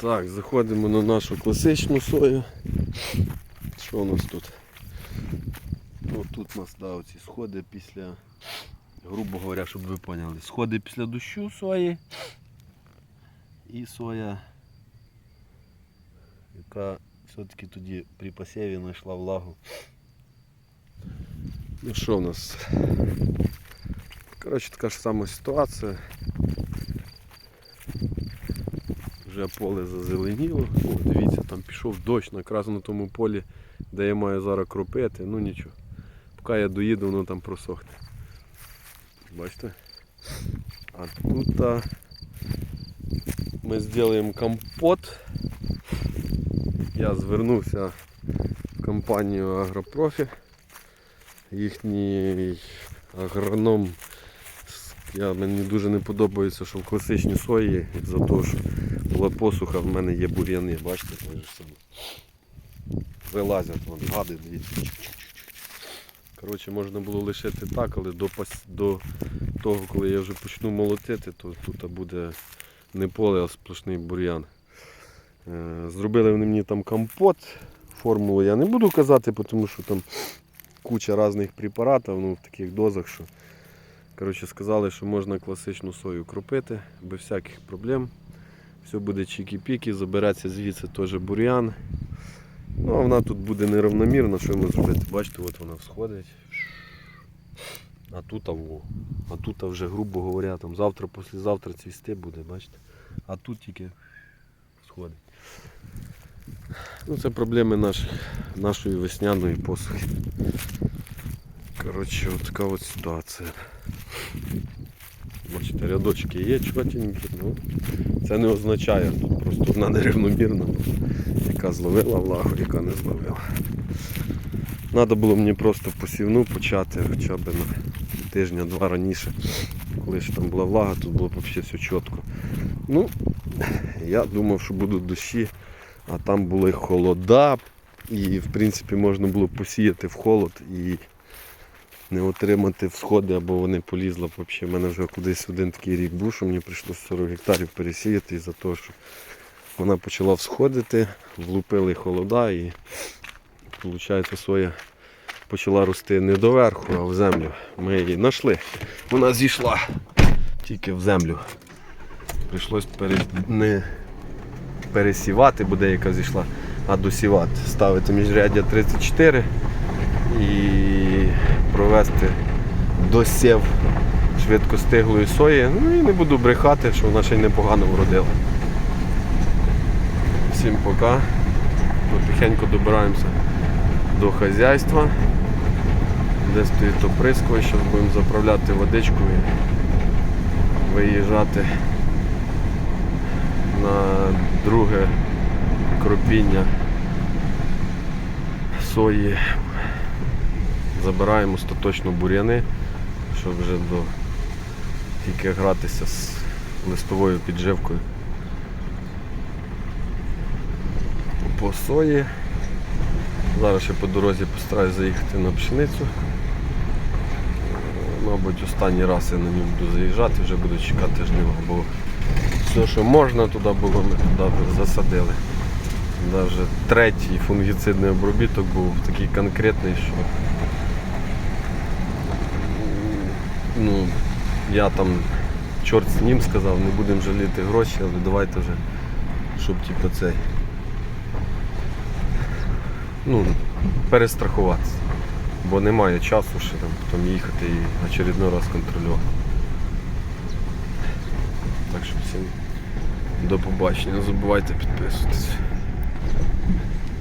Так, заходимо на нашу класичну сою. Що у нас тут? Ну, тут у нас да, оці сходи після, грубо говоря, щоб ви поняли, сходи після дощу сої і соя, яка все-таки тоді при посіві знайшла влагу. Ну що в нас? Коротше, така ж сама ситуація. Вже поле зазеленіло. О, дивіться, там пішов дощ якраз на тому полі, де я маю зараз кропити. Ну нічого. Поки я доїду, воно там просохне. Бачите? А тут а, ми зробимо компот. Я звернувся в компанію Агропрофі. Їхній агроном я, мені дуже не подобається, що в класичній сої за того, що була посуха, в мене є бур'яни, бачите, той же саме. Вилазять вон, гади, дивіться. Коротше, можна було лишити так, але до, до того, коли я вже почну молотити, то тут буде не поле, а сплошний бур'ян. Е, Зробили вони мені там компот. Формулу я не буду казати, тому що там куча різних препаратів ну, в таких дозах, що Коротше, сказали, що можна класичну сою кропити без всяких проблем. Все буде чікі-піки, забереться звідси теж бур'ян. Ну, а вона тут буде неравномірна, що йому зробити. Бачите, от вона всходить. А тут а во. А тут вже, грубо говоря, там завтра, післязавтра цвісти буде, бачите. А тут тільки сходить. Ну, це проблеми наш, нашої весняної посухи. Коротше, от така от ситуація. Бачите, рядочки є чотенькі, ну це не означає, тут просто одна нерівномірна, яка зловила влагу, яка не зловила. Треба було мені просто посівну почати хоча б на тижня-два раніше. Коли ж там була влага, тут було взагалі все чітко. Ну, я думав, що будуть дощі, а там були холода, і в принципі можна було посіяти в холод і не отримати всходи, або вони полізли взагалі. У мене вже кудись один такий рік був, що мені прийшлося 40 гектарів пересіяти із-за того, що вона почала всходити, влупили холода і виходить соя почала рости не доверху, а в землю. Ми її знайшли. Вона зійшла тільки в землю. Прийшлось пере... не пересівати, бо деяка зійшла, а досівати. Ставити міжряддя 34 і провести досів швидкостиглої сої. Ну і не буду брехати, що вона ще й непогано вродила. Всім пока. Потихеньку добираємося до хазяйства. Де стоїть оприскувач, зараз будемо заправляти водичку і виїжджати на друге кропіння сої забираємо остаточно бур'яни, щоб вже до тільки гратися з листовою підживкою. По сої. Зараз ще по дорозі постараюсь заїхати на пшеницю. Мабуть, останній раз я на ньому буду заїжджати, вже буду чекати жнива, бо все, що можна туди було, ми туди засадили. Навіть третій фунгіцидний обробіток був такий конкретний, що ну, я там чорт з ним сказав, не будемо жаліти гроші, але давайте вже, щоб типу цей ну, перестрахуватися. Бо немає часу ще там потім їхати і очередной раз контролювати. Так що всім до побачення. Не забувайте підписуватися.